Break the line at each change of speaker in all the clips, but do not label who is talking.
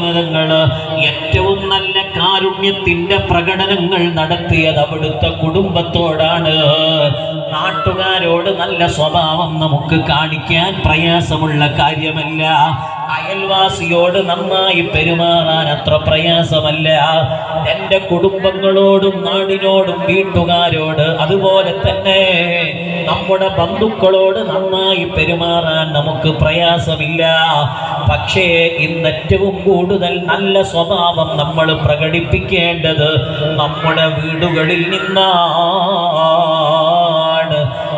മതങ്ങൾ ഏറ്റവും നല്ല കാരുണ്യത്തിന്റെ പ്രകടനങ്ങൾ നടത്തിയത് അവിടുത്തെ കുടുംബത്തോടാണ്. നാട്ടുകാരോട് നല്ല സ്വഭാവം നമുക്ക് കാണിക്കാൻ പ്രയാസമുള്ള കാര്യമല്ല. അയൽവാസിയോട് നന്നായി പെരുമാറാൻ അത്ര പ്രയാസമല്ല. എന്റെ കുടുംബങ്ങളോടും നാടിനോടും വീട്ടുകാരോട് അതുപോലെ തന്നെ നമ്മുടെ ബന്ധുക്കളോട് നന്നായി പെരുമാറാൻ നമുക്ക് പ്രയാസമില്ല. പക്ഷേ ഇന്ന് ഏറ്റവും കൂടുതൽ നല്ല സ്വഭാവം നമ്മൾ പ്രകടിപ്പിക്കേണ്ടത് നമ്മുടെ വീടുകളിൽ നിന്നാണ്.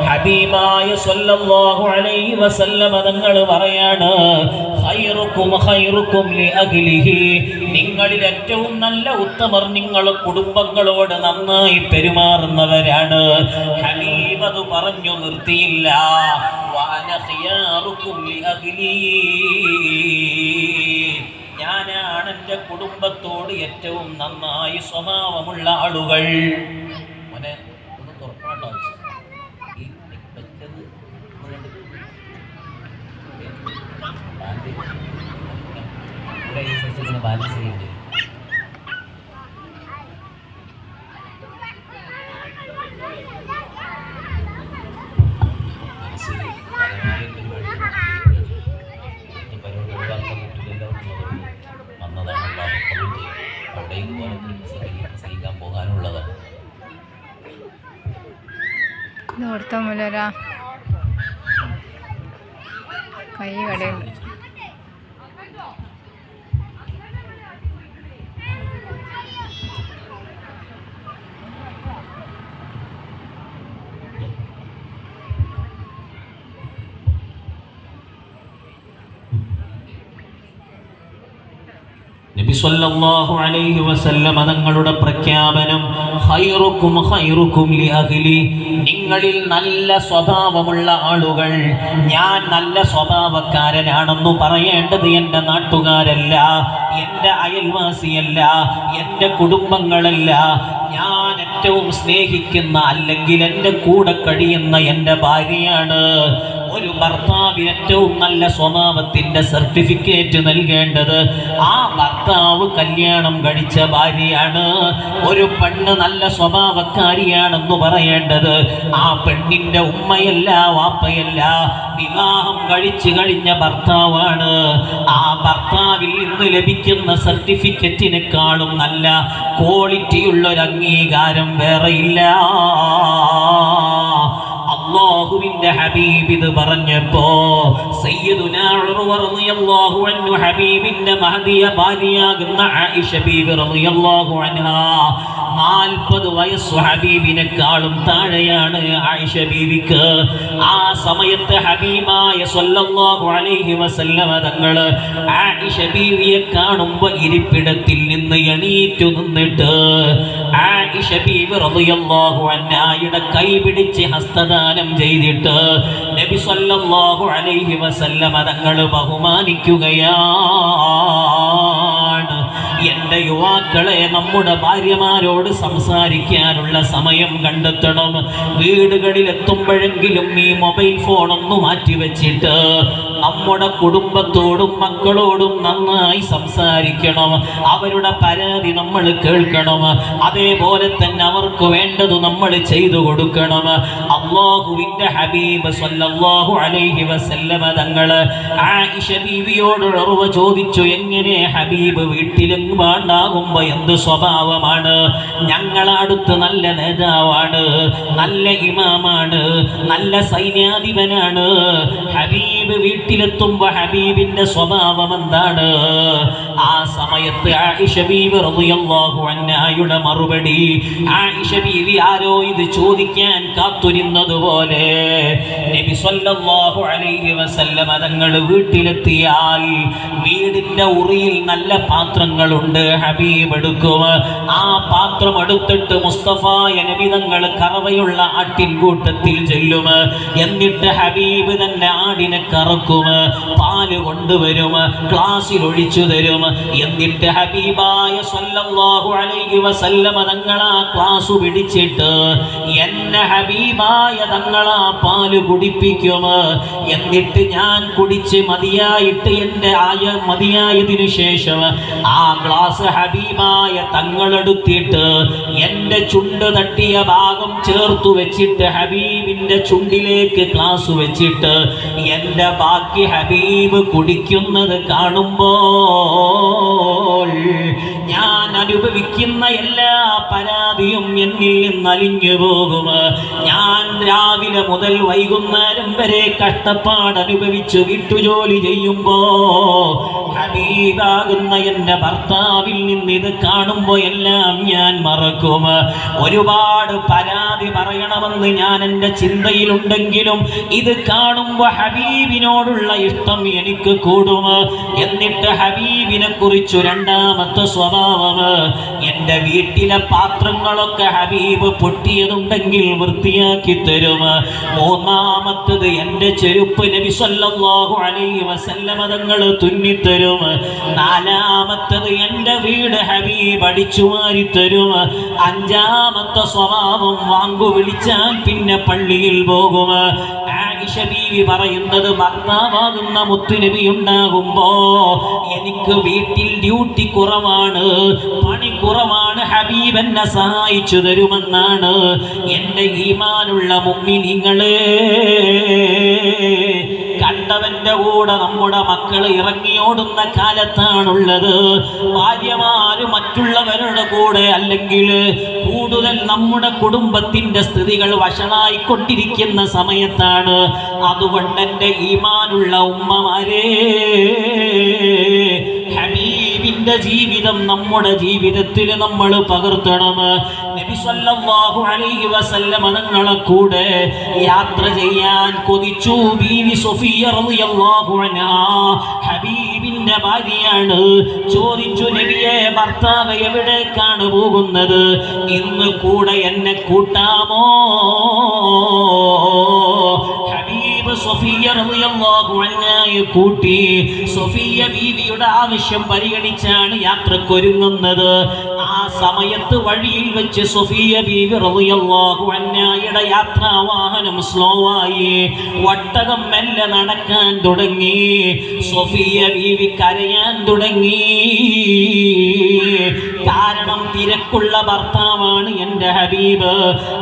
ഹബീമായ സ്വല്ലല്ലാഹു അലൈഹി വസല്ലം തങ്ങൾ പറയാണ് ഖൈറുക്കും ഖൈറുക്കും ലിഅഹ്ലിഹി നിങ്ങളിൽ ഏറ്റവും നല്ല ഉത്തമർ നിങ്ങൾ കുടുംബങ്ങളോട് നന്നായി പെരുമാറുന്നവരാണ്. ഹബീബ് പറഞ്ഞു നിർത്തിയില്ല. വഅന ഖിയാറുക്കും ഞാനാണ് എന്റെ കുടുംബത്തോട് ഏറ്റവും നന്നായി സ്വഭാവമുള്ള ആളുകൾ. മോനെ ഒന്ന് തുറക്കാട്ടോ ഈ വെച്ചത് ബാലൻസ് ഇവിടെ
കൊടുത്ത കൈ കടയുണ്ട്
നബി സല്ലല്ലാഹു അലൈഹി വസല്ലമ തങ്ങളുടെ പ്രഖ്യാപനം ഖൈറുക്കും ഖൈറുക്കും ലി അഹ്ലി നിങ്ങളിൽ നല്ല സ്വഭാവമുള്ള ആളുകൾ ഞാൻ നല്ല സ്വഭാവക്കാരനാണെന്ന് പറയേണ്ടത് എന്റെ നാട്ടുകാരല്ല എന്റെ അയൽവാസിയല്ല എന്റെ കുടുംബങ്ങളല്ല. ഞാൻ ഏറ്റവും സ്നേഹിക്കുന്ന അല്ലെങ്കിൽ എന്റെ കൂടെ കഴിയുന്ന എന്റെ ഭാര്യയാണ്. ഒരു ഭർത്താവിന് ഏറ്റവും നല്ല സ്വഭാവത്തിന്റെ സർട്ടിഫിക്കറ്റ് നൽകേണ്ടത് ആ ഭർത്താവ് കല്യാണം കഴിച്ച ഭാര്യയാണ്. ഒരു പെണ്ണ് നല്ല സ്വഭാവക്കാരിയാണെന്ന് പറയേണ്ടത്. ആ പെണ്ണിന്റെ ഉമ്മയല്ല വാപ്പയല്ല വിവാഹം കഴിച്ചു കഴിഞ്ഞ ഭർത്താവാണ്. ആ ഭർത്താവിൽ നിന്ന് ലഭിക്കുന്ന സർട്ടിഫിക്കറ്റിനെക്കാളും നല്ല ക്വാളിറ്റിയുള്ള അംഗീകാരം വേറെയില്ല. അള്ളാഹുവിന്റെ ഹബീബ് ഇത് പറഞ്ഞപ്പോ ഹബീബിന്റെ മഹദിയ ഭാര്യയാകുന്ന ആയിഷ ബീബി റളിയല്ലാഹു അൻഹാ നാൽപ്പത് വയസ്സ് ഹബീബിനെക്കാളും താഴെയാണ് ആയിഷ ബീവിക്ക്. ആ സമയത്ത് ഹബീബായ സ്വല്ലല്ലാഹു അലൈഹി വസല്ലമ തങ്ങൾ ആയിഷ ബീവിയെ കാണുമ്പോൾ ഇരിപ്പിടത്തിൽ നിന്ന് എണീറ്റു നിന്നിട്ട് ആയിഷ ബീവി റളിയല്ലാഹു അൻഹായുടെ കൈ പിടിച്ച് ഹസ്തദാനം ചെയ്തിട്ട് നബി സല്ലല്ലാഹു അലൈഹി വസല്ലമ തങ്ങൾ ബഹുമാനിക്കുകയാണ് എന്റെ യുവാക്കളെ നമ്മുടെ ഭാര്യമാരോട് സംസാരിക്കാനുള്ള സമയം കണ്ടെത്തണം. വീടുകളിൽ എത്തുമ്പോഴെങ്കിലും ഈ മൊബൈൽ ഫോൺ മാറ്റിവെച്ചിട്ട് മാറ്റി വെച്ചിട്ട് നമ്മുടെ കുടുംബത്തോടും മക്കളോടും നന്നായി സംസാരിക്കണം. അവരുടെ പരാതി നമ്മൾ കേൾക്കണം. അതേപോലെ തന്നെ അവർക്ക് വേണ്ടത് നമ്മൾ ചെയ്തു കൊടുക്കണം. അള്ളാഹുവിന്റെ ഹബീബ് സല്ലല്ലാഹു അലൈഹി വസല്ലമ തങ്ങൾ ആയിഷ ഉറവ ചോദിച്ചു എങ്ങനെ ഹബീബ് വീട്ടിലെങ്ങും ഉണ്ടാകുമ്പോ എന്ത് സ്വഭാവമാണ്? ഞങ്ങളടുത്ത് നല്ല നേതാവാണ് നല്ല ഇമാമാണ് നല്ല സൈന്യാധിപനാണ്. ഹബീബ് വീട്ടിലെത്തുമ്പോ ഹബീബിന്റെ സ്വഭാവം എന്താണ്? ആ സമയത്ത് ആയിഷ ബീവി റളിയല്ലാഹു അൻഹായുടെ മറുപടി ആയിഷ ബീവി ആരോ ഇത് ചോദിക്കാൻ കാത്തുരുന്നത് പോലെ നബി അലൈഹി വീട്ടിലെത്തിയാൽ വീടിന്റെ ഉറിയിൽ നല്ല പാത്രങ്ങളുണ്ട് ഹബീബ് എടുക്കും. ആ പാത്രം എടുത്തിട്ട് മുസ്തഫ നബി തങ്ങൾ കറവയുള്ള ആട്ടിൻകൂട്ടത്തിൽ ചെല്ലും. എന്നിട്ട് ഹബീബ് തന്നെ ആടിനെ കറക്കും. പാൽ കൊണ്ടുവരും ക്ലാസ്സിൽ ഒഴിച്ചു തരും. എന്നിട്ട് ഹബീബായ സല്ലല്ലാഹു അലൈഹി വസല്ലമ തങ്ങളാ ക്ലാസ് പിടിച്ചിട്ട് എന്നെ ഹബീബായ തങ്ങളാ പാൽ കുടിപ്പിക്കും. എന്നിട്ട് ഞാൻ കുടിച്ച് മതിയായിട്ട് എന്റെ ആയ മതിയായതിനു ശേഷം ആ ഗ്ലാസ് ഹബീബായ തങ്ങളെടുത്തിട്ട് എന്റെ ചുണ്ട് തട്ടിയ ഭാഗം ചേർത്ത് വെച്ചിട്ട് ഹബീബിന്റെ ചുണ്ടിലേക്ക് ഗ്ലാസ് വെച്ചിട്ട് എന്റെ ബാക്കി ഹബീബ് കുടിക്കുന്നത് കാണുമ്പോൾ ഞാൻ അനുഭവിക്കുന്ന എല്ലാ പരാതിയും എന്നിൽ നിന്ന് അലിഞ്ഞു പോകും. ഞാൻ രാവിലെ മുതൽ വൈകുന്നേരം വരെ കഷ്ടപ്പാട് അനുഭവിച്ച് വീട്ടുജോലി ചെയ്യുമ്പോ ഹബീബാകുന്ന എന്റെ ഭർത്താവിൽ നിന്ന് ഇത് കാണുമ്പോൾ എല്ലാം ഞാൻ മറക്കും. ഒരുപാട് പരാതി പറയണമെന്ന് ഞാൻ എന്റെ ചിന്തയിലുണ്ടെങ്കിലും ഇത് കാണുമ്പോൾ ഹബീബിനോടുള്ള ഇഷ്ടം എനിക്ക് കൂടും. എന്നിട്ട് ഹബീബിനെ കുറിച്ചു രണ്ടാമത്തെ സ്വഭാവം എന്റെ വീട്ടിലെ പാത്രങ്ങളൊക്കെ ഹബീബ് പൊട്ടിയതുണ്ടെങ്കിൽ വൃത്തിയാക്കി തരും. മൂന്നാമത്തത് എന്റെ ചെരുപ്പ് നബി സല്ലല്ലാഹു അലൈഹി വസല്ലമ തങ്ങൾ തുന്നിത്തരും. നാലാമത്തത് എന്റെ വീട് ഹബീബ് അടിച്ചു മാറി തരും. അഞ്ചാമത്തെ സ്വഭാവം വാങ്ങു വിളിച്ചാൽ പിന്നെ പള്ളിയിൽ പോകും. പറയുന്നത് ഭർത്താവാകുന്ന മുത്തുനബി ഉണ്ടാകുമ്പോ എനിക്ക് വീട്ടിൽ ഡ്യൂട്ടി കുറവാണ്. പണി കുറവാണ്. ഹബീബ് എന്നെ സഹായിച്ചു തരുമെന്നാണ് എന്റെ ഈമാനുള്ള മുമ്മി നിങ്ങളെ കണ്ടവന്റെ കൂടെ നമ്മുടെ മക്കൾ ഇറങ്ങിയോടുന്ന കാലത്താണുള്ളത്. ഭാര്യമാര് മറ്റുള്ളവരുടെ കൂടെ അല്ലെങ്കിൽ കൂടുതൽ നമ്മുടെ കുടുംബത്തിന്റെ സ്ഥിതികൾ വഷളായിക്കൊണ്ടിരിക്കുന്ന സമയത്താണ് അതുകൊണ്ട് എന്റെ ഈമാനുള്ള ഉമ്മമാരേ ഹബീബിന്റെ ജീവിതം നമ്മുടെ ജീവിതത്തിൽ നമ്മൾ പകർത്തണം. സല്ലല്ലാഹു അലൈഹി വസല്ലമ തങ്ങളെ കൂടെ യാത്ര ചെയ്യാൻ കൊതിച്ചു. ബീവി സഫിയ റളിയല്ലാഹു അൻഹാ. ഹബീബിന്റെ ഭാര്യയാണ്. ചോദിച്ചു നബിയെ ഭർത്താവ് എവിടേക്കാണ് പോകുന്നത്? ഇന്ന് കൂടെ എന്നെ കൂട്ടാമോ? കൂട്ടി. സൊഫിയ ബീവിയുടെ ആവശ്യം പരിഗണിച്ചാണ് യാത്രക്കൊരുങ്ങുന്നത്. സമയത്ത് വഴിയിൽ വെച്ച് സുഫിയ ബീവി റളിയല്ലാഹു അൻഹയുടെ യാത്രാ വാഹനം സ്ലോ ആയി. ഒട്ടകം മെല്ലെ നടക്കാൻ തുടങ്ങി. സുഫിയ ബീവി കരയാൻ തുടങ്ങി. കാരണം തിരക്കുള്ള ഭർത്താവാണ് എന്റെ ഹബീബ്.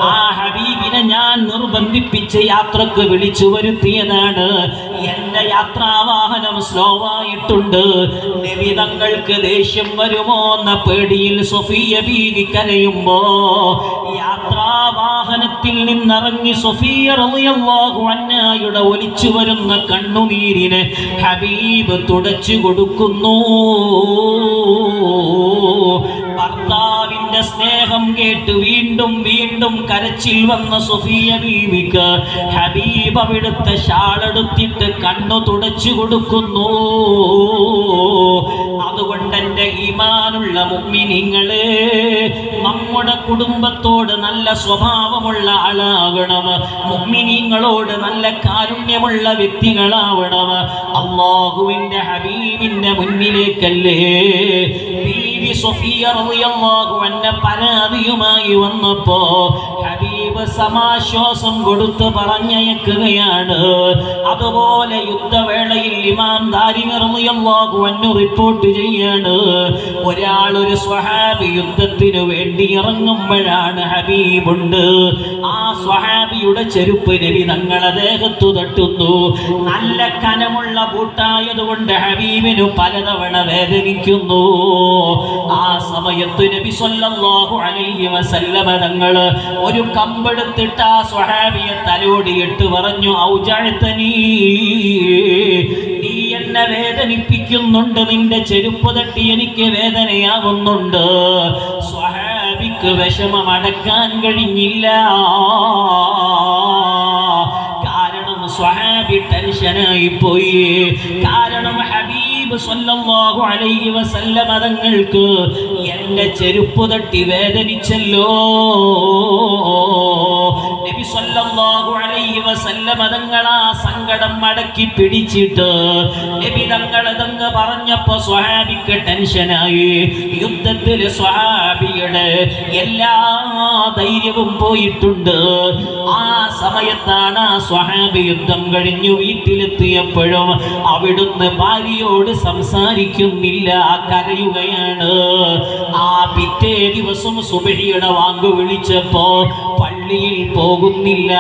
ആ ഹബീബിനെ ഞാൻ നിർബന്ധിപ്പിച്ച് യാത്രയ്ക്ക് വിളിച്ചു വരുത്തിയതാണ്. എന്റെ യാത്രാവാഹനം സ്ലോ ആയിട്ടുണ്ട്. നിമിതങ്ങൾക്ക് ദേഷ്യം വരുമോ എന്ന പേടിയിൽ സൊഫിയ ബീവി കരയുമ്പോ യാത്രാവാഹനത്തിൽ നിന്നിറങ്ങി സൊഫിയ റളിയല്ലാഹു അൻഹയുടെ ഒലിച്ചു വരുന്ന കണ്ണുനീരിനെ ഹബീബ് തുടച്ചു കൊടുക്കുന്നു. സ്നേഹം കേട്ട് വീണ്ടും വീണ്ടും കരച്ചിൽ വന്ന സുഫിയ ബീവിക്ക് ഹബീബ് അവിടുത്തെ ഷാളെടുത്തിട്ട് കണ്ണു തുടച്ചു കൊടുക്കുന്നു. അതുകൊണ്ട് എന്റെ ഈമാനുള്ള മുമ്മിനിങ്ങളെ നമ്മുടെ കുടുംബത്തോട് നല്ല സ്വഭാവമുള്ള ആളാകണം. മുമ്മിനിങ്ങളോട് നല്ല കാരുണ്യമുള്ള വ്യക്തികളാവണം. അള്ളാഹുവിന്റെ ഹബീബിന്റെ മുന്നിലേക്കല്ലേ? ബീവി സൊഫിയ റളിയല്ലാഹു അൻഹ പരാതിയുമായി വന്നപ്പോ ഹബീബ് സമാശ്വാസം കൊടുത്ത് പറഞ്ഞയക്കുകയാണ്. അതുപോലെ യുദ്ധവേളയിൽ ഇമാം ദാരിമി റളിയല്ലാഹു അൻഹു റിപ്പോർട്ട് ചെയ്യാണ്. ഒരാൾ ഒരു സ്വഹാബി യുദ്ധത്തിനു വേണ്ടി ഇറങ്ങുമ്പോഴാണ് ഹബീബുണ്ട്. ആ സ്വഹാബിയുടെ ചെരുപ്പ് നബി തങ്ങൾ ദേഹത്തു തട്ടുന്നു. നല്ല കനമുള്ള ബൂട്ടായതുകൊണ്ട് ഹബീബിനു പലതവണ വേദനിക്കുന്നു. ആ സമയത്ത് നബി സല്ലല്ലാഹു അലൈഹി വസല്ലമ തങ്ങൾ ഒരു കമ്പെടുത്തിട്ട് ആ സ്വഹാബിയെ തലോടിയിട്ട് പറഞ്ഞു ഔജഅതനീ നീ എന്നെ വേദനിപ്പിക്കുന്നുണ്ട് നിന്റെ ചെരുപ്പ് തട്ടി എനിക്ക് വേദനയാവുന്നുണ്ട്. സ്വഹാബിക്ക് വിഷമം അടക്കാൻ കഴിഞ്ഞില്ല. കാരണം സ്വഹാബി ടെൻഷനായി പോയി. കാരണം സല്ലല്ലാഹു അലൈഹി വസല്ലം തങ്ങൾക്ക് എന്റെ ചെരുപ്പ് തട്ടി വേദനിച്ചല്ലോ. സല്ലല്ലാഹു അലൈഹി വസല്ലമ തങ്ങൾ ആ സങ്കടം മടക്കി പിടിച്ചിട്ട് നബി തങ്ങൾ അതങ്ങ് പറഞ്ഞപ്പോ സ്വഹാബിക്ക് ടെൻഷനായി. യുദ്ധത്തിൽ സ്വഹാബിയുടെ എല്ലാ ധൈര്യവും പോയിട്ടുണ്ട്. ആ സമയത്താണ് ആ സ്വഹാബി യുദ്ധം കഴിഞ്ഞു. വീട്ടിലെത്തിയപ്പോഴും അവിടുന്ന് ഭാര്യയോട് സംസാരിക്കുന്നില്ല. കരയുകയാണ്. ആ പിറ്റേ ദിവസം സുബഹിയുടെ വാങ്ക് വിളിച്ചപ്പോ പള്ളിയിൽ പോകുന്നില്ല.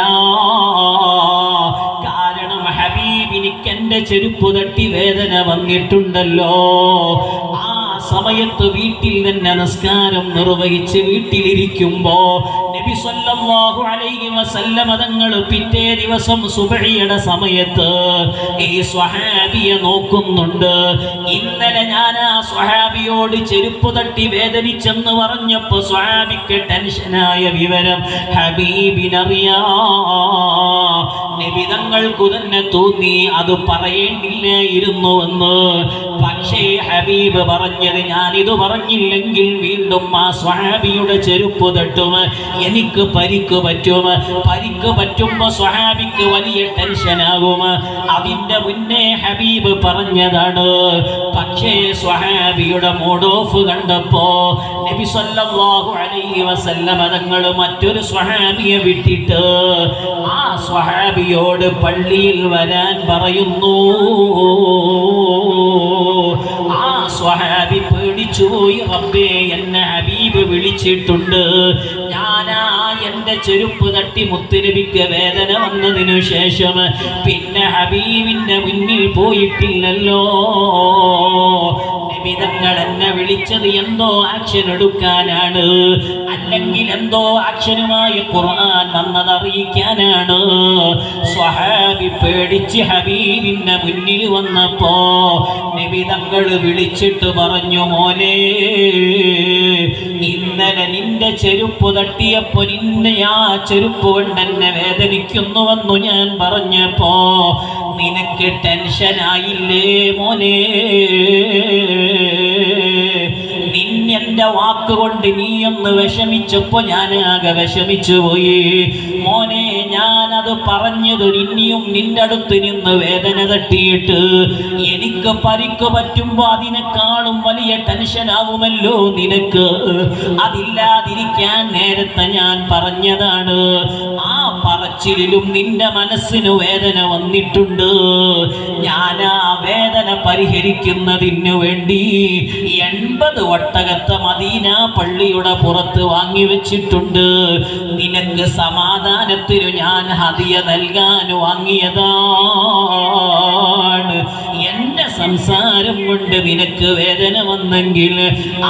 കാരണം ഹബീബിനിക്ക് എന്റെ ചെരുപ്പ് തട്ടി വേദന വന്നിട്ടുണ്ടല്ലോ. ആ സമയത്ത് വീട്ടിൽ തന്നെ നമസ്കാരം നിർവഹിച്ച് വീട്ടിലിരിക്കുമ്പോ നബി സല്ലല്ലാഹു അലൈഹി വസല്ലമ തങ്ങൾ പിറ്റേ ദിവസം സുബഹിയുടെ സമയത്ത് ഈ സ്വഹാബിയെ നോക്കുന്നുണ്ട്. ഇന്നലെ ഞാൻ ആ സ്വഹാബിയോട് ചെരുപ്പ് തട്ടി വേദനിച്ചെന്ന് പറഞ്ഞപ്പോ സ്വഹാബിക്ക് ടെൻഷനായ വിവരം ഹബീബിനറിയാ നിബിതങ്ങൾക്കു തന്നെ തോന്നി അത് പറയേണ്ടില്ലായിരുന്നുവെന്ന് പക്ഷേ ഹബീബ് പറഞ്ഞത് ഞാനിത് പറഞ്ഞില്ലെങ്കിൽ വീണ്ടും ആ സ്വഹാബിയുടെ ചെരുപ്പ് തട്ടും. എനിക്ക് പരിക്ക് പറ്റും. പരിക്ക് പറ്റുമ്പോ സ്വഹാബിക്ക് വലിയ ടെൻഷനാകും അതിന്റെ മുന്നേ ഹബീബ് പറഞ്ഞതാണ് പക്ഷേ സ്വഹാബിയുടെ മൂഡ് ഓഫ് കണ്ടപ്പോ നബി സല്ലല്ലാഹു അലൈഹി വസല്ലമ തങ്ങൾ മറ്റൊരു സ്വഹാബിയെ വിട്ടിട്ട് ആ സ്വഹാബിയോട് പള്ളിയിൽ വരാൻ പറയുന്നു. ആ സ്വഹാബി പേടിച്ചു പോയി റബ്ബേ എന്നെ ഹബീബ് വിളിച്ചിട്ടുണ്ട്. ഞാനാ എന്റെ ചെരുപ്പ് തട്ടി മുത്തുനബിക്ക് വേദന വന്നതിനു ശേഷം പിന്നെ ഹബീബിന്റെ മുന്നിൽ പോയിട്ടില്ലല്ലോ. നിബിതങ്ങൾ എന്നെ വിളിച്ചത് എന്തോ ആക്ഷൻ എടുക്കാനാണ്. അല്ലെങ്കിൽ എന്തോ ആക്ഷനുമായി ഖുർആൻ വന്നത് അറിയിക്കാനാണ്. സ്വഹാബി പേടിച്ച് ഹബീബിന്റെ മുന്നിൽ വന്നപ്പോ നിബിതങ്ങൾ വിളിച്ചിട്ട് പറഞ്ഞു മോനെ ഇന്നലെ നിന്റെ ചെരുപ്പ് തട്ടിയപ്പോ നിന്നെ ആ ചെരുപ്പ് കൊണ്ട് എന്നെ വേദനിക്കുന്നുവെന്നു ഞാൻ പറഞ്ഞപ്പോ നിനക്ക് ടെൻഷനായില്ലേ മോനെ? നിന്നെന്റെ വാക്കുകൊണ്ട് നീ ഒന്ന് വിഷമിച്ചപ്പോ ഞാൻ ആകെ വിഷമിച്ചു പോയി. മോനെ ഞാനത് പറഞ്ഞത് നിന്നെയും നിന്റെ അടുത്ത് നിന്ന് വേദന തട്ടിയിട്ട് എനിക്ക് പരിക്ക് പറ്റുമ്പോ അതിനേക്കാളും വലിയ ടെൻഷനാവുമല്ലോ നിനക്ക്. അതില്ലാതിരിക്കാൻ നേരത്തെ ഞാൻ പറഞ്ഞതാണ്. ആ പറച്ചിലും നിന്റെ മനസ്സിന് വേദന വന്നിട്ടുണ്ട്. ഞാൻ ആ വേദന പരിഹരിക്കുന്നതിന് വേണ്ടി എൺപത് ഒട്ടകത്തെ മദീന പള്ളിയുടെ പുറത്ത് വാങ്ങി വെച്ചിട്ടുണ്ട്. നിനക്ക് സമാധാനത്തിനു ഞാൻ ഹതിയ നൽകാൻ വാങ്ങിയതാണ്. എന്റെ സംസാരം കൊണ്ട് നിനക്ക് വേദന വന്നെങ്കിൽ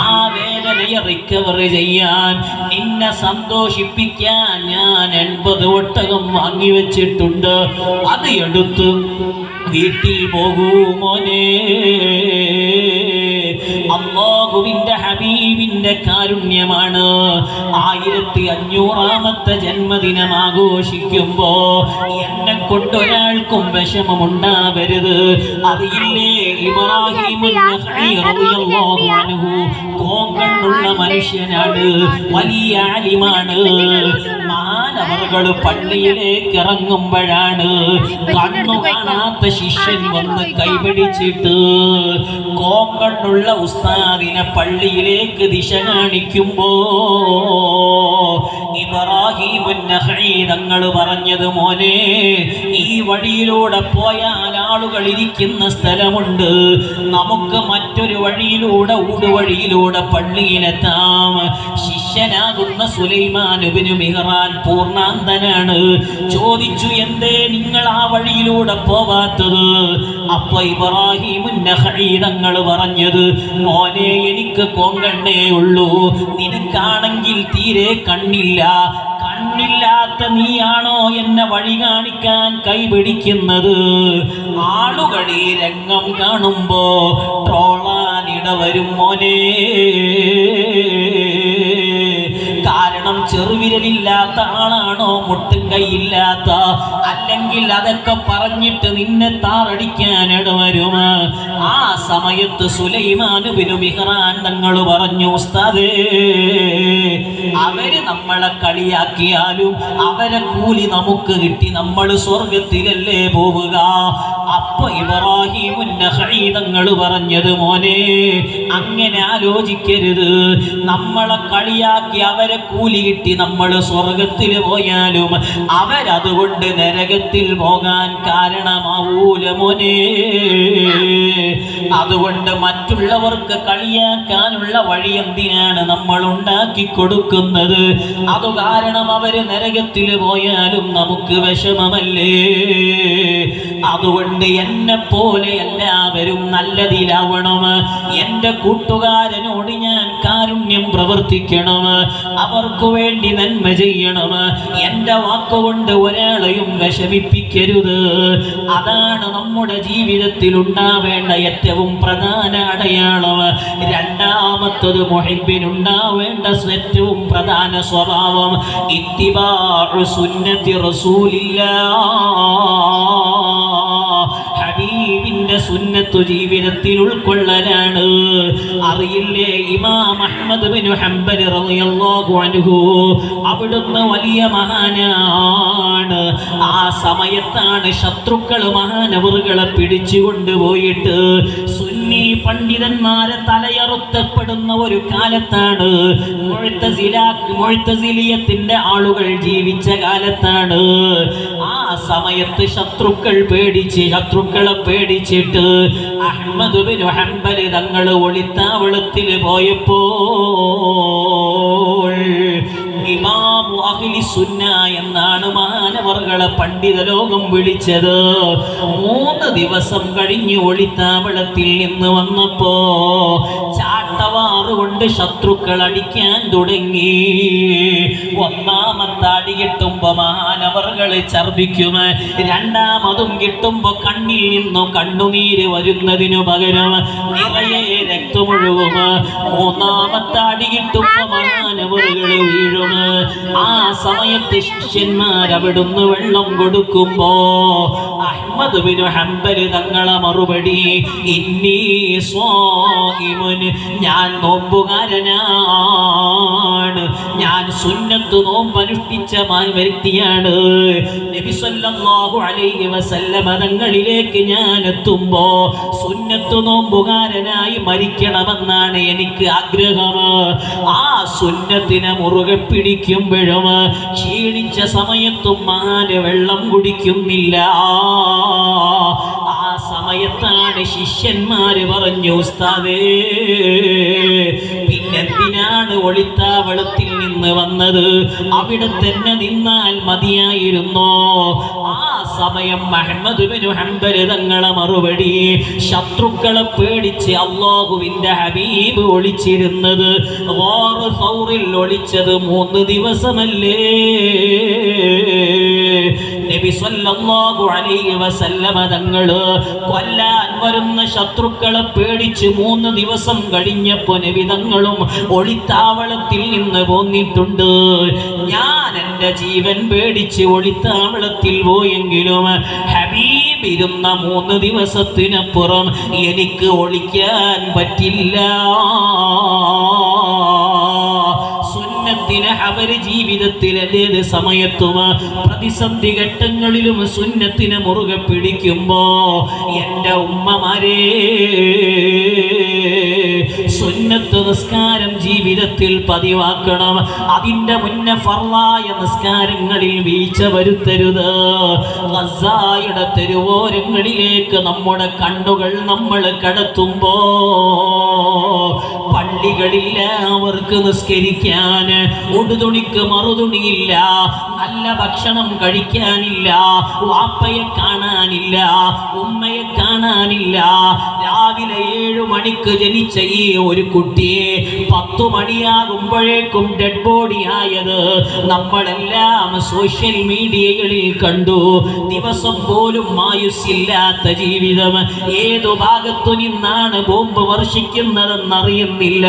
ആ വേദനയെ റിക്കവർ ചെയ്യാൻ നിന്നെ സന്തോഷിപ്പിക്കാൻ ഞാൻ എൺപത് ഒട്ടകം വാങ്ങിവെച്ചിട്ടുണ്ട് അത് എടുത്ത് വീട്ടിൽ പോകൂ മോനെ. അള്ളാഹുവിന്റെ ഹബീബിന്റെ കാരുണ്യമാണ്. ആയിരത്തി അഞ്ഞൂറാമത്തെ ജന്മദിനം ആഘോഷിക്കുമ്പോ എന്നെ കൊണ്ടൊരാൾക്കും വിഷമമുണ്ടാവരുത്. അറിയില്ലേ? ഇബ്രാഹിം കോങ്കണ്ണുള്ള മനുഷ്യനാണ് വലിയ ആലിമാണ്. മാനവറുകൾ പള്ളിയിലേക്ക് ഇറങ്ങുമ്പോഴാണ് കണ്ണു കാണാത്ത ശിഷ്യൻ വന്ന് കൈപിടിച്ചിട്ട് കോങ്കണ്ണുള്ള ഉസ്താദിനെ പള്ളിയിലേക്ക് ദിശ കാണിക്കുമ്പോ തങ്ങൾ പറഞ്ഞത് മോനെ ഈ വഴിയിലൂടെ പോയാൽ ആളുകൾ ഇരിക്കുന്ന സ്ഥലമുണ്ട്. നമുക്ക് മറ്റൊരു വഴിയിലൂടെ ഊടുവഴിയിലൂടെ പള്ളിയിലെത്താം. ശിഷ്യനാകുന്ന സുലൈമാനുബിനു മിഹറാൻ പൂർണാന്തനാണ്. ചോദിച്ചു എന്തേ നിങ്ങൾ ആ വഴിയിലൂടെ പോവാത്തത്? അപ്പൊ ഇബ്രാഹിമുന്നഹീതങ്ങൾ തങ്ങൾ പറഞ്ഞത് മോനെ എനിക്ക് കോങ്കണ്ണേ ഉള്ളൂ. നിനക്കാണെങ്കിൽ തീരെ കണ്ണില്ല. കണ്ണില്ലാത്ത നീയാണോ എന്നെ വഴി കാണിക്കാൻ കൈപിടിക്കുന്നത്? ആളുകൾ രംഗം കാണുമ്പോ ട്രോളാനിട വരും മോനെ. ചെറുവിരലില്ലാത്ത ആളാണോ? മുട്ടും കൈയില്ലാത്ത. അല്ലെങ്കിൽ അതൊക്കെ പറഞ്ഞിട്ട് നിന്നെ താറടിക്കാൻ ഇടവരും ആ സമയത്ത് സുലൈമാനുബിനു മിഹ്റാൻ തങ്ങൾ പറഞ്ഞു അവർ നമ്മളെ കളിയാക്കിയാലും അവരെ കൂലി നമുക്ക് കിട്ടി. നമ്മൾ സ്വർഗത്തിലല്ലേ പോവുക? അപ്പൊ ഇബ്രാഹിമുന്റെ ഹൈതങ്ങൾ പറഞ്ഞത് മോനെ അങ്ങനെ ആലോചിക്കരുത്. നമ്മളെ കളിയാക്കി അവരെ കൂലി കിട്ടി നമ്മൾ സ്വർഗത്തിൽ പോയാലും അവരതുകൊണ്ട് നരകത്തിൽ പോകാൻ കാരണമാവൂല മോനെ. അതുകൊണ്ട് മറ്റുള്ളവർക്ക് കളിയാക്കാനുള്ള വഴി എന്തിനാണ് നമ്മൾ ഉണ്ടാക്കി കൊടുക്കുന്നത്? അത് കാരണം അവർ നരകത്തിൽ പോയാലും നമുക്ക് വിഷമമല്ലേ? എന്നെ പോലെ എല്ലാവരും നല്ലതിലാവണം. എന്റെ കൂട്ടുകാരനോട് ഞാൻ കാരുണ്യം പ്രവർത്തിക്കണം. അവർക്ക് വേണ്ടി നന്മ ചെയ്യണം. എന്റെ വാക്കുകൊണ്ട് ഒരാളെയും വിഷമിപ്പിക്കരുത്. അതാണ് നമ്മുടെ ജീവിതത്തിൽ ഉണ്ടാവേണ്ട ഏറ്റവും പ്രധാന അടയാളം. രണ്ടാമത്തത് മൊഹിബിനുണ്ടാവേണ്ട ഏറ്റവും പ്രധാന സ്വഭാവം ഇത്തിബാ സുന്നത്തി റസൂലില്ല. ഹബീബിന്റെ സുന്നത്തു ജീവിതത്തിൽ ഉൾക്കൊള്ളലാണ്. അറിയില്ലേ? ഇമാം റളിയല്ലാഹു അൻഹു അവിടുന്ന് വലിയ മഹാനാണ്. ആ സമയത്താണ് ശത്രുക്കൾ മഹാനവറുകളെ പിടിച്ചു കൊണ്ടുപോയിട്ട് സുന്നി പണ്ഡിതന്മാരെ തലയറുത്തപ്പെടുന്ന ഒരു കാലത്താണ് മുഴുത്തസിലിയത്തിന്റെ ആളുകൾ ജീവിച്ച കാലത്താണ്. ആ സമയത്ത് ശത്രുക്കൾ പേടിച്ച് ശത്രുക്കളെ പേടിച്ചിട്ട് അഹമ്മദ് ബിൻ തങ്ങൾ ഒളിത്താവളത്തിൽ പോയപ്പോൾ അഹ്ലി എന്നാണ് മാനവർകളെ പണ്ഡിത ലോകം വിളിച്ചത്. മൂന്ന് ദിവസം കഴിഞ്ഞ് ഒളിത്താവളത്തിൽ നിന്ന് വന്നപ്പോ കൊണ്ട് ശത്രുക്കൾ അടിക്കാൻ തുടങ്ങി. ഒന്നാമത്തെ അടി കിട്ടുമ്പോ മാനവർകൾ ഛർദിക്കും. രണ്ടാമതും കിട്ടുമ്പോ കണ്ണിൽ നിന്നും കണ്ണുനീര് വരുന്നതിനു പകരം നിറയെ രക്തമൊഴുകും. മൂന്നാമത്തെ അടി കിട്ടുമ്പോ മാനവറുകൾ വീഴും. ആ സമയത്ത് ശിഷ്യന്മാർ അവിടുന്ന് വെള്ളം കൊടുക്കുമ്പോ അഹ്മദ് ബിൻ ഹംബൽ തങ്ങളെ മറുപടി ഇന്നീ സ്വാഹിമുൻ ഞാൻ നോമ്പുകാരനാണ്. ഞാൻ സുന്നത്ത് നോമ്പ് അനുഷ്ഠിച്ച മാ- വ്യക്തിയാണ്. നബി സല്ലല്ലാഹു അലൈഹി വസല്ലമ തങ്ങളിലേക്ക് ഞാൻ എത്തുമ്പോ സുന്നത്ത് നോമ്പുകാരനായി മരിക്കണമെന്നാണ് എനിക്ക് ആഗ്രഹം. ആ സുന്നത്തിനെ മുറുകെ പിടിക്കുമ്പോഴും ക്ഷീണിച്ച സമയത്തും മാന് വെള്ളം കുടിക്കുന്നില്ല. സമയത്താണ് ശിഷ്യന്മാര് പറഞ്ഞു ഉസ്താദേ പിന്നെന്തിനാണ് ഒളിത്താവളത്തിൽ നിന്ന് വന്നത്? അവിടെ തന്നെ നിന്നാൽ മതിയായിരുന്നോ? ആ സമയം മുഹമ്മദ് ബിനു ഹംബൽ തങ്ങളെ മറുപടി ശത്രുക്കളെ പേടിച്ച് അള്ളാഹുവിന്റെ ഹബീബ് ഒളിച്ചിരുന്നത് വാറ് സൗറിൽ ഒളിച്ചത് മൂന്ന് ദിവസമല്ലേ? നബി സല്ലല്ലാഹു അലൈഹി വസല്ലമ തങ്ങൾ കൊല്ലാൻ വരുന്ന ശത്രുക്കളെ പേടിച്ച് മൂന്ന് ദിവസം കഴിഞ്ഞപ്പോ നബി തങ്ങളും ഒളിത്താവളത്തിൽ നിന്ന് പോന്നിട്ടുണ്ട്. ഞാൻ എന്റെ ജീവൻ പേടിച്ച് ഒളിത്താവളത്തിൽ പോയെങ്കിലും ഹബീബ് ഇരുന്ന മൂന്ന് ദിവസത്തിനപ്പുറം എനിക്ക് ഒളിക്കാൻ പറ്റില്ല. അവർ ജീവിതത്തിൽ ഏത് സമയത്തും പ്രതിസന്ധി ഘട്ടങ്ങളിലും സുന്നത്തിനെ മുറുകെ പിടിക്കുമ്പോ എന്റെ ഉമ്മമാരെ സുന്നത്ത് നിസ്കാരം ജീവിതത്തിൽ പതിവാക്കണം. അതിന്റെ മുന്നേ ഫർവായ നിസ്കാരങ്ങളിൽ വീഴ്ച വരുത്തരുത്. ഗസായുടെ തെരുവോരങ്ങളിലേക്ക് നമ്മുടെ കണ്ണുകൾ നമ്മൾ കടത്തുമ്പോ പള്ളികളില്ല അവർക്ക് നിസ്കരിക്കാൻ ഉടുതുണിക്ക് മറുതുണിയില്ല നല്ല ഭക്ഷണം കഴിക്കാനില്ല വാപ്പയെ കാണാനില്ല ഉമ്മയെ കാണാനില്ല. രാവിലെ ഏഴു മണിക്ക് ജനിച്ച ഒരു കുട്ടിയെ പത്തു മണിയാകുമ്പോഴേക്കും ഡെഡ് ബോഡി ആയത് നമ്മളെല്ലാം സോഷ്യൽ മീഡിയകളിൽ കണ്ടു. ദിവസം പോലും ആയുസ്സില്ലാത്ത ജീവിതം. ഏതു ഭാഗത്തു നിന്നാണ് ബോംബ് വർഷിക്കുന്നതെന്നറിയുന്നില്ല.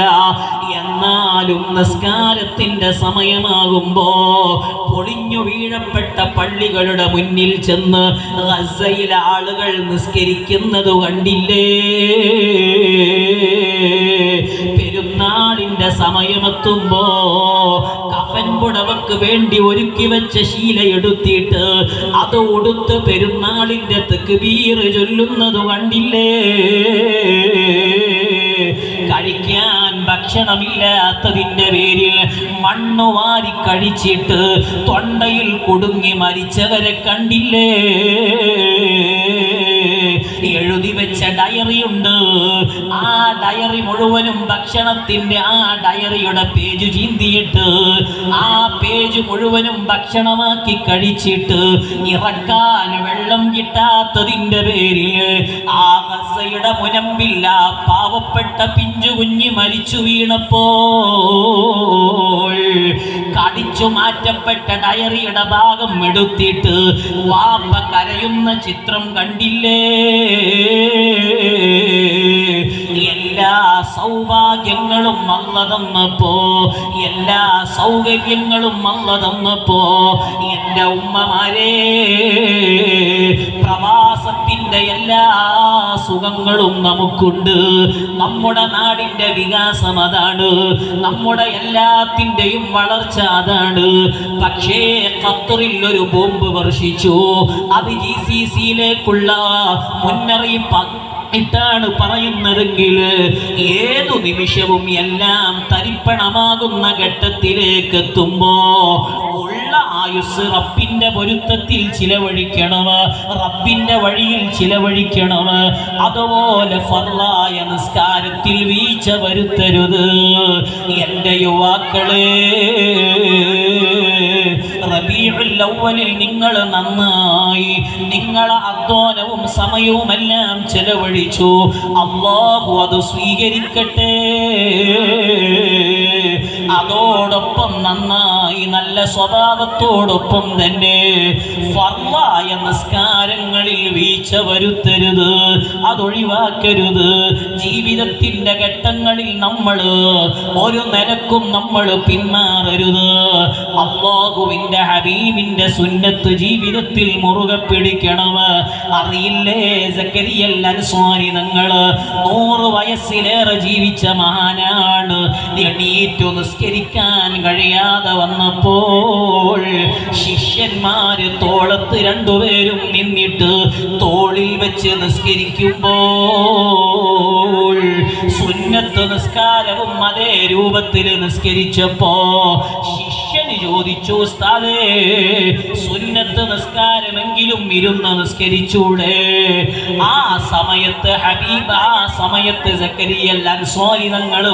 എന്നാലും നിസ്കാരത്തിന്റെ സമയമാകുമ്പോൾ പൊളിഞ്ഞു വീഴപ്പെട്ട പള്ളികളുടെ മുന്നിൽ ചെന്ന് ഗസയിലെ ആളുകൾ നിസ്കരിക്കുന്നത് കണ്ടില്ലേ? പെരുന്നാളിന്റെ സമയമെത്തുമ്പോ കഫൻ പുടവക്ക് വേണ്ടി ഒരുക്കി വെച്ച ശീല എടുത്തിട്ട് അത് ഉടുത്ത് പെരുന്നാളിന്റെ തെക്കുബീർ ചൊല്ലുന്നത് കണ്ടില്ലേ? കഴിക്കാൻ ഭക്ഷണമില്ലാത്തതിന്റെ പേരിൽ മണ്ണ് വാരി കഴിച്ചിട്ട് തൊണ്ടയിൽ കുടുങ്ങി മരിച്ചവരെ കണ്ടില്ലേ? ഡയറി ഉണ്ട്. ആ ഡയറി മുഴുവനും ഭക്ഷണത്തിന്റെ ആ ഡയറിയുടെ പേജ് ചീന്തിയിട്ട് ആ പേജ് മുഴുവനും ഭക്ഷണമാക്കി കഴിച്ചിട്ട് ഇറക്കാൻ വെള്ളം കിട്ടാത്തതിന്റെ പേരിൽ ആ ഹസയുടെ മുനമ്പില്ല പാവപ്പെട്ട പിഞ്ചു കുഞ്ഞ് മരിച്ചു വീണപ്പോൾ കടിച്ചു മാറ്റപ്പെട്ട ഡയറിയുടെ ഭാഗം എടുത്തിട്ട് വാപ്പ കരയുന്ന ചിത്രം കണ്ടില്ലേ? സൗഭാഗ്യങ്ങളും അല്ല തന്നപ്പോ എല്ലാ സൗകര്യങ്ങളും അല്ല തന്നപ്പോ എന്റെ ഉമ്മമാരെ പ്രവാസത്തിന്റെ എല്ലാ സുഖങ്ങളും നമുക്കുണ്ട്. നമ്മുടെ നാടിന്റെ വികാസം അതാണ്. നമ്മുടെ എല്ലാത്തിന്റെയും വളർച്ച അതാണ്. പക്ഷേ ഖത്തറിൽ ഒരു ബോംബ് വർഷിച്ചു. അത് ജി സി സിയിലേക്കുള്ള മുന്നറിയിപ്പ് ഇട്ടാണ് പറയുന്നതെങ്കിൽ ഏതു നിമിഷവും എല്ലാം തരിപ്പണമാകുന്ന ഘട്ടത്തിലേക്ക് എത്തുമ്പോ ഉള്ള ആയുസ് റബ്ബിന്റെ പൊരുത്തത്തിൽ ചിലവഴിക്കണം റബ്ബിന്റെ വഴിയിൽ ചിലവഴിക്കണം അതുപോലെ ഫർലായ നിസ്കാരത്തിൽ വീഴ്ച വരുത്തരുത്. എന്റെ യുവാക്കളെ റബീഉൽ അവ്വലിൽ നിങ്ങൾ നന്നായി നിങ്ങളെ അധ്വാനവും സമയവും എല്ലാം ചെലവഴിച്ചു. അള്ളാഹു അത് സ്വീകരിക്കട്ടെ. അതോടൊപ്പം നന്നായി നല്ല സ്വഭാവത്തോടൊപ്പം തന്നെ ഫർവായ നിസ്കാരങ്ങളിൽ വീഴ്ച വരുത്തരുത് അതൊഴിവാക്കരുത്. ജീവിതത്തിന്റെ ഘട്ടങ്ങളിൽ നമ്മൾ ഒരു നിലക്കും നമ്മൾ പിന്മാറരുത്. അള്ളാഹുവിന്റെ ഹബീബിന്റെ സുന്നത്ത് ജീവിതത്തിൽ മുറുകെ പിടിക്കണം. അറിയില്ലേ സക്കരിയൽ അൻസ്വാരി നിങ്ങൾ? നൂറ് വയസ്സിലേറെ ജീവിച്ച മഹാനാണ്. എണീറ്റു നിസ്കരിക്കാൻ കഴിയാതെ വന്നപ്പോൾ ശിഷ്യന്മാര് തോളത്ത് രണ്ടുപേരും നിന്നിട്ട് തോളിൽ വെച്ച് നിസ്കരിക്കുമ്പോൾ സുന്നത്ത് നിസ്കാരവും അതേ രൂപത്തിൽ നിസ്കരിച്ചപ്പോ ചോദിച്ചു ഉസ്താദേ സുന്നത്ത് നിസ്കാരമെങ്കിലും ഇരുന്ന് നിസ്കരിച്ചൂടെ? ആ സമയത്ത് ഹബീബ് ആ സമയത്ത്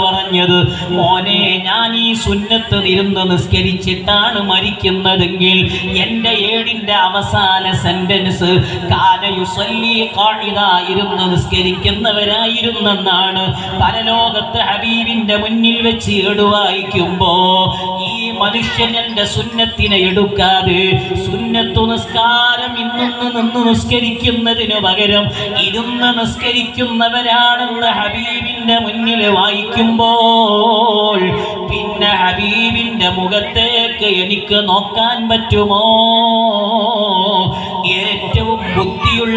പറഞ്ഞത് മോനെ ഞാൻ ഈ സുന്നത്ത് ഇരുന്ന് നിസ്കരിച്ചിട്ടാണ് മരിക്കുന്നതെങ്കിൽ എന്റെ ഏടിന്റെ അവസാന സെന്റൻസ് ഇരുന്ന് നിസ്കരിക്കുന്നവരായിരുന്നെന്നാണ് പരലോകത്ത് ഹബീബിന്റെ മുന്നിൽ വെച്ച് ഏട് വായിക്കുമ്പോ ഈ മനുഷ്യൻ എന്റെ സുന്നത്തിനെ എടുക്കാതെ സുന്നത്തു നിസ്കാരം ഇന്നൊന്ന് നിന്ന് നിസ്കരിക്കുന്നതിന് പകരം ഇരുന്ന് നിസ്കരിക്കുന്നവരാണെന്ന് ഹബീബിന്റെ മുന്നിൽ വായിക്കുമ്പോൾ പിന്നെ ഹബീബിന്റെ മുഖത്തേക്ക് എനിക്ക് നോക്കാൻ പറ്റുമോ?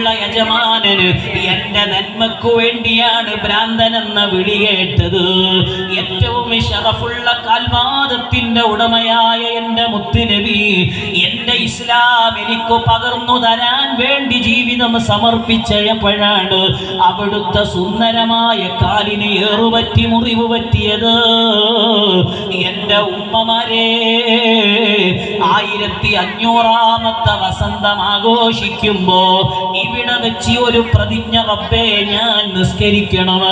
ബുദ്ധിയുള്ള യജമാനന് എന്റെ നന്മക്കു വേണ്ടിയാണ് ഭ്രാന്തൻ എന്ന വിളി കേട്ടത്. ഏറ്റവും ഷറഫുള്ള കാൽവാദത്തിന്റെ ഉടമയായ എന്റെ മുത്തുനബി എന്റെ ഇസ്ലാം എനിക്ക് പകർന്നു തരാൻ വേണ്ടി ജീവിതം സമർപ്പിച്ചപ്പോഴാണ് അവിടുത്തെ സുന്ദരമായ കാലിന് ഏറുപറ്റി മുറിവ് പറ്റിയത്. എന്റെ ഉമ്മമാരെ ആയിരത്തി അഞ്ഞൂറാമത്തെ വസന്തം ആഘോഷിക്കുമ്പോ ഇവിടെ വെച്ച് ഒരു പ്രതിജ്ഞ റബ്ബേ ഞാൻ നിസ്കരിക്കണം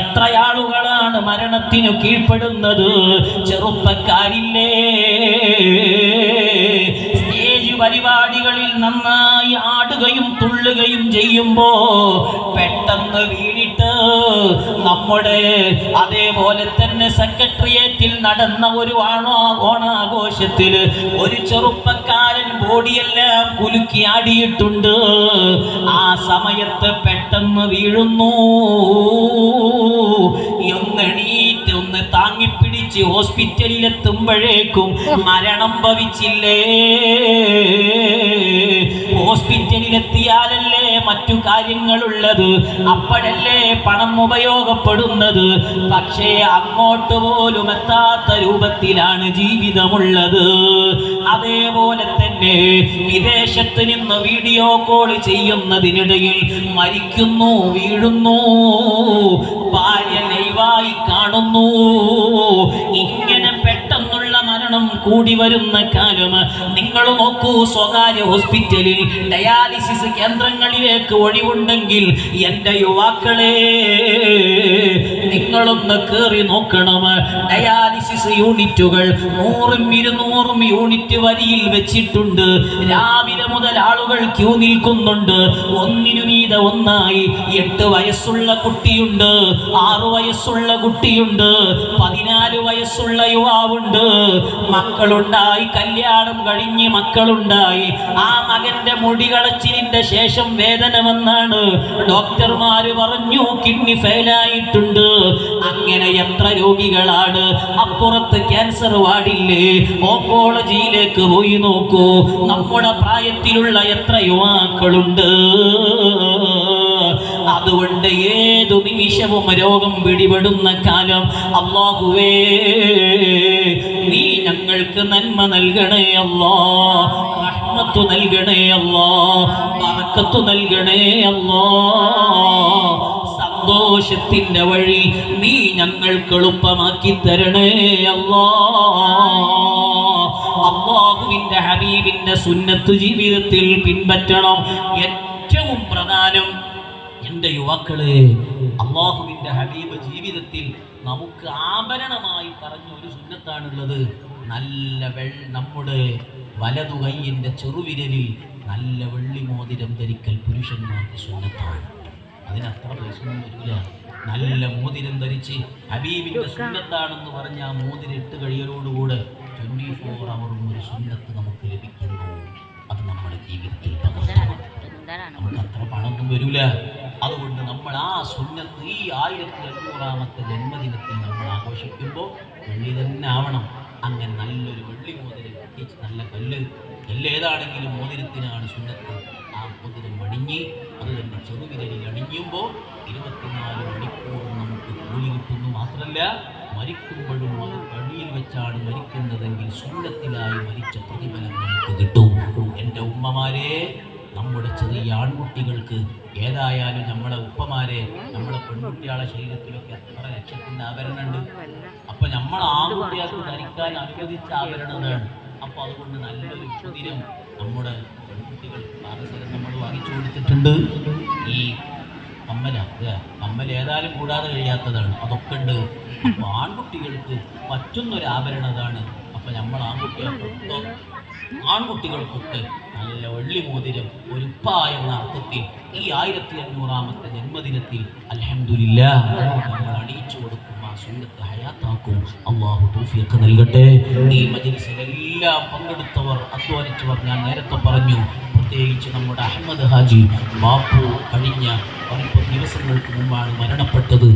എത്ര ആളുകളാണ് മരണത്തിനു കീഴ്പ്പെടുന്നത്? ചെറുപ്പക്കാരില്ലേ? സ്റ്റേജ് പരിപാടികളിൽ നന്നായി ആടുകയും തുള്ളുകയും ചെയ്യുമ്പോ പെട്ടെന്ന് വീണിട്ട് നമ്മുടെ അതേപോലെ തന്നെ സെക്രട്ടേറിയറ്റിൽ നടന്ന ഒരു ആണോ ഓണാഘോഷത്തിൽ ഒരു ചെറുപ്പക്കാരൻ ബോഡിയെല്ലാം കുലുക്കി ആടിയിട്ടുണ്ട്. ആ സമയത്ത് പെട്ടെന്ന് വീഴുന്നു. എന്നെണീറ്റ് ഒന്ന് താങ്ങിപ്പിടിച്ച് ഹോസ്പിറ്റലിൽ എത്തുമ്പോഴേക്കും മരണം ഭവിച്ചില്ലേ? ഹോസ്പിറ്റലിൽ എത്തിയാലല്ലേ മറ്റു കാര്യങ്ങളുള്ളത്? അപ്പോഴല്ലേ പണം ഉപയോഗപ്പെടുന്നത്? പക്ഷേ അങ്ങോട്ട് പോലും എത്താത്ത രൂപത്തിലാണ് ജീവിതമുള്ളത്. അതേപോലെ തന്നെ വിദേശത്ത് നിന്ന് വീഡിയോ കോൾ ചെയ്യുന്നതിനിടയിൽ മരിക്കുന്നു വീഴുന്നു ഭാര്യ ലൈവായി കാണുന്നു. ഇങ്ങനെ പെട്ടെന്നുള്ള മരണം കൂടി വരുന്ന കാലം നിങ്ങൾ നോക്കൂ സ്വകാര്യ ഹോസ്പിറ്റലിൽ ഡയാലിസിസ് കേന്ദ്രങ്ങളിലേക്ക് ഒഴിവുണ്ടെങ്കിൽ എന്റെ യുവാക്കളെ നിങ്ങളൊന്ന് കയറി നോക്കണം. ഡയാലിസിസ് യൂണിറ്റുകൾ നൂറും ഇരുന്നൂറും യൂണിറ്റ് വരിയിൽ വെച്ചിട്ടുണ്ട്. രാവിലെ മുതൽ ആളുകൾ ക്യൂ നിൽക്കുന്നുണ്ട്. ഒന്നിനു മീത ഒന്നായി എട്ട് വയസ്സുള്ള കുട്ടിയുണ്ട് ആറു വയസ്സുള്ള കുട്ടിയുണ്ട് പതിനാല് വയസ്സുള്ള യുവാവുണ്ട്. മക്കളുണ്ടായി കല്യാണം കഴിഞ്ഞ് മക്കളുണ്ടായി. ആ മകന്റെ മുടി കളച്ചിലിന്റെ ശേഷം വേദന വന്നാണ്. ഡോക്ടർമാര് പറഞ്ഞു കിഡ്നി ഫെയിലായിട്ടുണ്ട്. അങ്ങനെ എത്ര രോഗികളാണ്? അപ്പുറത്ത് ക്യാൻസർ വാടില്ലേ? ഓങ്കോളജിയിലേക്ക് പോയി നോക്കൂ. നമ്മുടെ പ്രായത്തിലുള്ള എത്ര യുവാക്കളുണ്ട്? അതുകൊണ്ട് ഏതു നിമിഷവും രോഗം പിടിപെടുന്ന കാലം. അള്ളാഹുവേ നീ ഞങ്ങൾക്ക് നന്മ നൽകണേ അല്ലോ. റഹ്മത്ത് നൽകണേ അല്ലോ. പറക്കത്തു നൽകണേ അല്ലോ. സന്തോഷത്തിന്റെ വഴി നീ ഞങ്ങൾക്ക് എളുപ്പമാക്കി തരണേ അല്ലോ. അള്ളാഹുവിന്റെ ഹബീബിന്റെ സുന്നത്ത് ജീവിതത്തിൽ പിൻപറ്റണം. ഏറ്റവും പ്രധാനം എന്റെ യുവാക്കളെ അള്ളാഹുവിന്റെ ഹബീബ് ജീവിതത്തിൽ നമുക്ക് ആഭരണമായി പറഞ്ഞ ഒരു സുന്നത്താണുള്ളത്. നല്ല വെൾ നമ്മുടെ വലതു കൈയിന്റെ ചെറുവിരലിൽ നല്ല വെള്ളി മോതിരം ധരിക്കൽ പുരുഷന്മാർക്ക് സുന്നത്താണ്. അതിനത്ര പൈസയൊന്നും വരില്ല നല്ല മോതിരം ധരിച്ച് ഹബീബിന്റെ സുന്നത്താണെന്ന് പറഞ്ഞ ആ മോതിരം ഇട്ട് കഴിയലോടുകൂടെ ട്വന്റി ഫോർ അവറും ഒരു സുന്നത്ത് നമുക്ക് ലഭിക്കുന്നു. അത് നമ്മുടെ ജീവിതത്തിൽ പകർത്തണം. നമുക്ക് അത്ര പണമൊന്നും വരില്ല അതുകൊണ്ട് നമ്മൾ ആ സുന്നത്ത് ഈ ആയിരത്തി എണ്ണൂറാമത്തെ ജന്മദിനത്തിൽ നമ്മൾ ആഘോഷിക്കുമ്പോൾ വെള്ളി തന്നെ ആവണം. അങ്ങനെ നല്ലൊരു വെള്ളി മോതിരം കെട്ടിച്ച് നല്ല കല്ല് കല്ലേതാണെങ്കിലും മോതിരത്തിനാണ് സുന്നത്ത് ആ മോതിരം അണിഞ്ഞ് അത് തന്നെ ചെറുവിരലിൽ അണിഞ്ഞുമ്പോൾ ഇരുപത്തിനാല് മണിക്കൂർ നമുക്ക് കൂലി കിട്ടുന്നു. മാത്രമല്ല മരിക്കുമ്പോഴും അത് വഴിയിൽ വെച്ചാണ് മരിക്കുന്നതെങ്കിൽ സുന്നത്തിലായി മരിച്ച പ്രതിഫലം നമുക്ക് കിട്ടും. എന്റെ ഉമ്മമാരെ നമ്മുടെ ചെറിയ ആൺകുട്ടികൾക്ക് ഏതായാലും നമ്മളെ ഉപ്പമാരെ നമ്മളെ പെൺകുട്ടികളെ ശരീരത്തിലൊക്കെ എത്ര ലക്ഷത്തിന്റെ ആഭരണമുണ്ട്. അപ്പൊ നമ്മൾ ആൺകുട്ടികൾക്ക് ധരിക്കാൻ അനുവദിച്ച ആഭരണമാണ് അപ്പൊ അതുകൊണ്ട് നല്ലൊരു കുതിരം നമ്മുടെ പെൺകുട്ടികൾ നമ്മൾ വാങ്ങിച്ചു കൊടുത്തിട്ടുണ്ട്. ഈ കമ്മല കമ്മൽ ഏതായാലും കൂടാതെ കഴിയാത്തതാണ്. അതൊക്കെ ഉണ്ട്. ആൺകുട്ടികൾക്ക് പറ്റുന്നൊരു ആഭരണതാണ് അപ്പൊ നമ്മൾ ആൺകുട്ടികൾക്കൊക്കെ ആൺകുട്ടികൾക്കൊക്കെ നല്ല വെള്ളി മോതിരം ഒരുപ്പ എന്ന അർത്ഥത്തിൽ ഈ ആയിരത്തി അഞ്ഞൂറാമത്തെ ജന്മദിനത്തിൽ അലഹമില്ല കൊടുക്കും ആ സുന്നത്ത് ഹയാത്താക്കും. അള്ളാഹു തൗഫീഖ് നൽകട്ടെ. ഈ മജലിസിലെല്ലാം പങ്കെടുത്തവർ അധ്വാനിച്ചവർ ഞാൻ നേരത്തെ പറഞ്ഞു പ്രത്യേകിച്ച് നമ്മുടെ അഹമ്മദ് ഹാജി ബാപ്പു കഴിഞ്ഞ ഒരൽപ്പം ദിവസങ്ങൾക്ക് മുമ്പാണ് മരണപ്പെട്ടത്.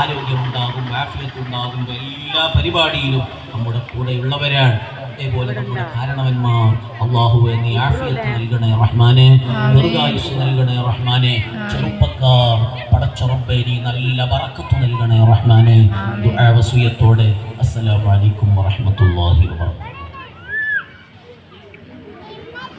ആരോഗ്യമുണ്ടാകും ആഫിയത്തുണ്ടാകും എല്ലാ പരിപാടിയിലും നമ്മുടെ കൂടെയുള്ളവരാണ്. അതേപോലെ നമ്മുടെ കാരണവന്മാർ അള്ളാഹുവെ നീ ആഫിയത്ത് നൽകണേ റഹ്മാനെ ദീർഘായുസ് നൽകണേ റഹ്മാനെ ചെറുപ്പക്കാർ പടച്ചുറപ്പെ നീ നല്ല ബറക്കത്ത് നൽകണേ റഹ്മാനെ. അസ്സലാമു അലൈക്കും വറഹ്മത്തുള്ളാഹി വബറകാതുഹു.